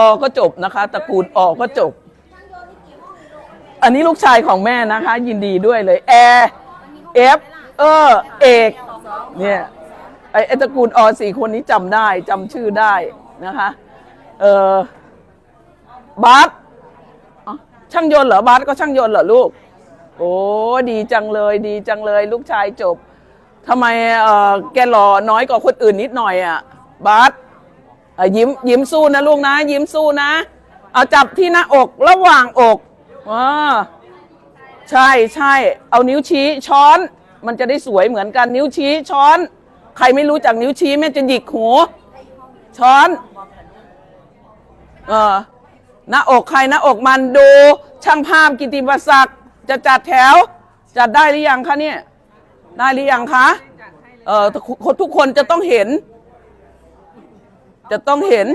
อก็จบนะคะ ตระกูลอก็จบ อันนี้ลูกชายของแม่นะคะ ยินดีด้วยเลยแอร์เอฟเออเอกเนี่ยไอ้ตระกูลอสี่คนนี้จำได้จำชื่อได้นะคะ เออบาสช่างยนต์เหรอบาสก็ช่างยนต์เหรอลูก โอ้ดีจังเลยดีจังเลย ลูกชายจบทำไมเออแกหล่อน้อยกว่าคนอื่นนิดหน่อยอะบาส อ่อยิ้มยิ้มสู้นะลูกนะ ยิ้มสู้นะ เอาจับที่หน้าอกระหว่างอกอ่าใช่ใช่เอานิ้วชี้ช้อน มันจะได้สวยเหมือนกันนิ้วชี้ช้อน ใครไม่รู้จักนิ้วชี้แม่จะหยิกหูช้อนเออหน้าอกใครหน้าอกมันดู ช่างภาพกิติมศักดิ์จะจัดแถว จัดได้หรือยังคะเนี่ย ได้หรือยังคะ เออคนทุกคนจะต้องเห็น จะต้องเห็น